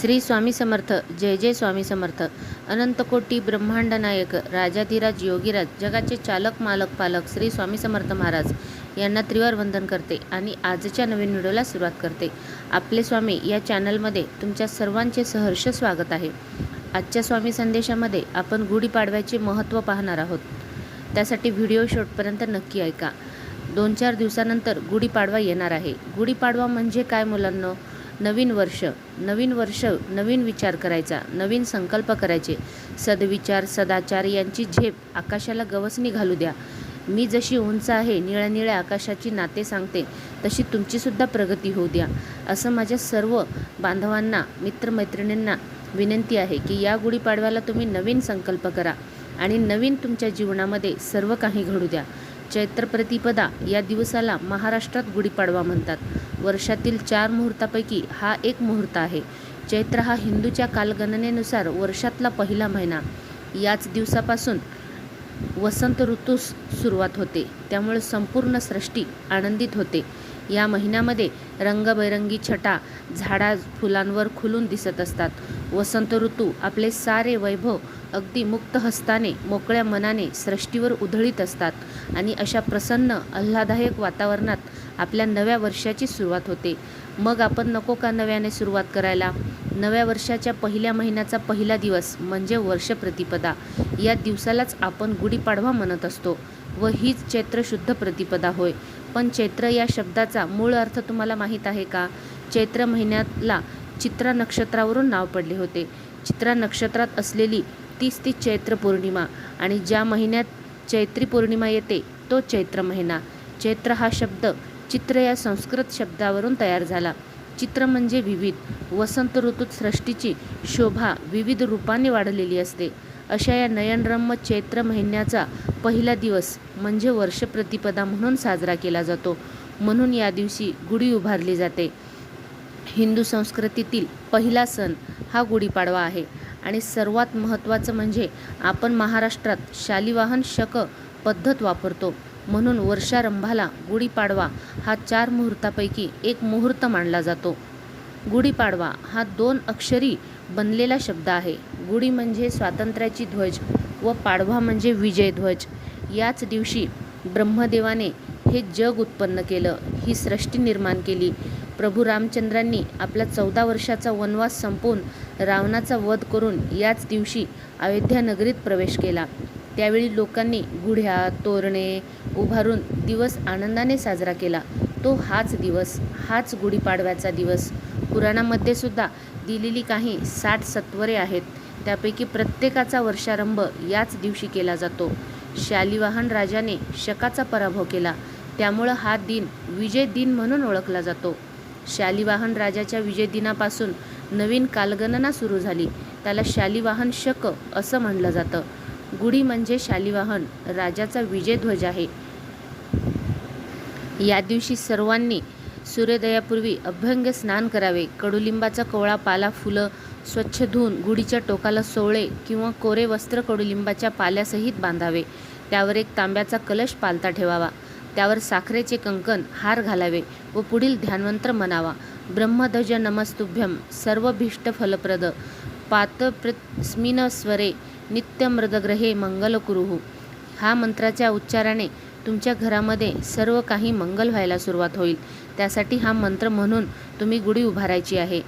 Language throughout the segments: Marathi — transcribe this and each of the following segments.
श्री स्वामी समर्थ जय जय स्वामी समर्थ. अनंतकोटी ब्रह्मांड नायक राजाधिराज योगीराज जगाचे चालक मालक पालक श्री स्वामी समर्थ महाराज यांना त्रिवार वंदन करते आणि आजच्या नवीन व्हिडिओला सुरुवात करते. आपले स्वामी या चॅनलमध्ये तुमच्या सर्वांचे सहर्ष स्वागत आहे. आजच्या स्वामी संदेशामध्ये आपण गुढीपाडव्याचे महत्त्व पाहणार आहोत. त्यासाठी व्हिडिओ शेवटपर्यंत नक्की ऐका. दोन चार दिवसानंतर गुढीपाडवा येणार आहे. गुढीपाडवा म्हणजे काय मुलांनो? नवीन वर्ष नवीन वर्ष नवीन विचार करायचा नवीन संकल्प करायचे. सदविचार सदाचार यांची झेप आकाशाला गवसणी घालू द्या. मी जशी उंच आहे निळ्या निळ्या आकाशाची नाते सांगते तशी तुमचीसुद्धा प्रगती होऊ द्या. असं माझ्या सर्व बांधवांना मित्रमैत्रिणींना विनंती आहे की या गुढीपाडव्याला तुम्ही नवीन संकल्प करा आणि नवीन तुमच्या जीवनामध्ये सर्व काही घडू द्या. चैत्र प्रतिपदा या दिवसाला महाराष्ट्रात गुढीपाडवा म्हणतात. वर्षातील चार मुहूर्तापैकी हा एक मुहूर्त आहे. चैत्र हा हिंदूच्या कालगणनेनुसार वर्षातला पहिला महिना. याच दिवसापासून वसंत ऋतूस सुरुवात होते. त्यामुळे संपूर्ण सृष्टी आनंदित होते. या महिन्यामध्ये रंगबेरंगी छटा झाडा फुलांवर खुलून दिसत असतात. वसंत ऋतू आपले सारे वैभव अगदी मुक्त हस्ताने मोकळ्या मनाने सृष्टीवर उधळीत असतात आणि अशा प्रसन्न आल्हादायक वातावरणात आपल्या नव्या वर्षाची सुरुवात होते. मग आपण नको का नव्याने सुरुवात करायला? नव्या वर्षाच्या पहिल्या महिन्याचा पहिला दिवस म्हणजे वर्ष प्रतिपदा या दिवसालाच आपण गुढीपाडवा म्हणत असतो व हीच चैत्र शुद्ध प्रतिपदा होय. पण चैत्र या शब्दाचा मूळ अर्थ तुम्हाला माहीत आहे का? चैत्र महिन्याला चित्रा नक्षत्रावरून नाव पडले होते. चित्रा नक्षत्रात असलेली तीच ती चैत्र पौर्णिमा आणि ज्या महिन्यात चैत्री पौर्णिमा येते तो चैत्र महिना. चैत्र हा शब्द चित्र या संस्कृत शब्दावरून तयार झाला. चित्र म्हणजे विविध. वसंत ऋतूत सृष्टीची शोभा विविध रूपाने वाढलेली असते. अशा या नयनरम्य चैत्र महिन्याचा पहिला दिवस म्हणजे वर्ष प्रतिपदा म्हणून साजरा केला जातो. म्हणून या दिवशी गुढी उभारली जाते. हिंदू संस्कृतीतील पहिला सण हा गुढीपाडवा आहे. आणि सर्वात महत्त्वाचं म्हणजे आपण महाराष्ट्रात शालिवाहन शक पद्धत वापरतो. म्हणून वर्षारंभाला गुढीपाडवा हा चार मुहूर्तापैकी एक मुहूर्त मानला जातो. गुढीपाडवा हा दोन अक्षरी बनलेला शब्द आहे. गुढी म्हणजे स्वातंत्र्याची ध्वज व पाडवा म्हणजे विजय ध्वज. याच दिवशी ब्रह्मदेवाने हे जग उत्पन्न केलं ही सृष्टी निर्माण केली. प्रभू रामचंद्रांनी आपला चौदा वर्षाचा वनवास संपवून रावणाचा वध करून याच दिवशी अयोध्या नगरीत प्रवेश केला. त्यावेळी लोकांनी गुढ्या तोरणे उभारून दिवस आनंदाने साजरा केला. तो हाच दिवस हाच गुढीपाडव्याचा दिवस. पुराणामध्ये सुद्धा दिलेली काही साठ सत्वरे आहेत. त्यापैकी प्रत्येकाचा वर्षारंभ याच दिवशी केला जातो. शालिवाहन राजाने शकाचा पराभव केला. त्यामुळं हा दिन विजय दिन म्हणून ओळखला जातो. शालिवाहन राजाच्या विजयदिनापासून नवीन कालगणना सुरू झाली. त्याला शालिवाहन शक असं म्हणलं जातं. गुढी म्हणजे शालिवाहन राजाचा विजयध्वज आहे. या दिवशी सर्वांनी सूर्योदयापूर्वी अभ्यंग स्नान करावे. कडुलिंबाचा कोवळा पाला फुलं स्वच्छ धुवून गुढीच्या टोकाला सोवळे किंवा कोरे वस्त्र कडुलिंबाच्या पाल्यासहित बांधावे. त्यावर एक तांब्याचा कलश पालता ठेवावा. त्यावर साखरेचे कंकण हार घालावे व पुढील ध्यानवंत्र म्हणावा. ब्रह्मध्वज नमस्तुभ्यम सर्वभीष्ट फलप्रद. पातप्रस्मिन स्वरे नित्यमृदग्रहे मंगलकुरुहू हा मंत्राच्या उच्चाराने तुमच्या घरामध्ये सर्व काही मंगल व्हायला सुरुवात होईल. त्यासाठी हा मंत्र म्हणून तुम्ही गुढी उभारायची आहे.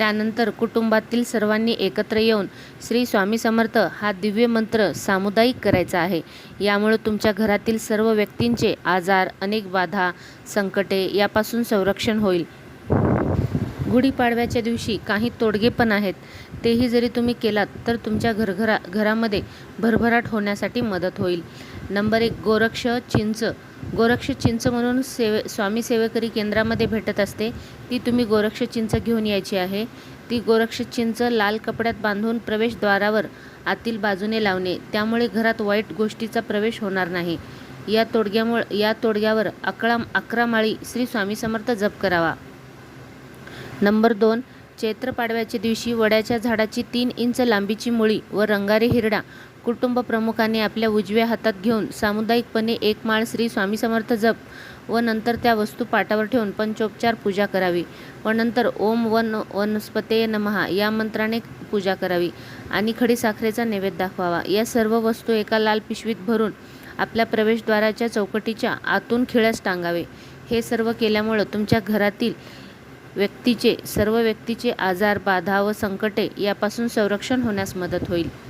त्यानंतर कुटुंबातील सर्वांनी एकत्र येऊन श्री स्वामी समर्थ हा दिव्य मंत्र सामुदायिक करायचा आहे. यामुळे तुमच्या घरातील सर्व व्यक्तींचे आजार अनेक बाधा संकटे यापासून संरक्षण होईल. गुढीपाडव्याच्या दिवशी काही तोडगे पण आहेत. तेही जरी तुम्ही केलात तर तुमच्या घरघरा घरामध्ये भरभराट होण्यासाठी मदत होईल. नंबर एक गोरक्ष चिंच गोरक्ष चिंच म्हणून सेवे स्वामी सेवेकरी केंद्रामध्ये भेटत असते. ती तुम्ही गोरक्ष चिंच घेऊन यायची आहे. ती गोरक्ष चिंच लाल कपड्यात बांधून प्रवेशद्वारावर आतील बाजूने लावणे. त्यामुळे घरात वाईट गोष्टीचा प्रवेश होणार नाही. या तोडग्यामुळे या तोडग्यावर अकरा अकरा माळी श्री स्वामी समर्थ जप करावा. नंबर दोन. चैत्र पाडव्याच्या दिवशी वड्याच्या झाडाची तीन इंच लांबीची मुळी व रंगारी हिरडा कुटुंब प्रमुखाने आपल्या उजव्या हातात घेऊन सामुदायिकपणे एक माळ श्री स्वामी समर्थ जप व नंतर त्या वस्तू पाटावर ठेवून पंचोपचार पूजा करावी व नंतर ओम वन वनस्पते नमहा या मंत्राने पूजा करावी आणि खडीसाखरेचा नैवेद्य दाखवावा. या सर्व वस्तू एका लाल पिशवीत भरून आपल्या प्रवेशद्वाराच्या चौकटीच्या आतून खिळ्यास टांगावे. हे सर्व केल्यामुळं तुमच्या घरातील व्यक्तीचे सर्व व्यक्तीचे आजार बाधा व संकटे यापासून संरक्षण होण्यास मदत होईल.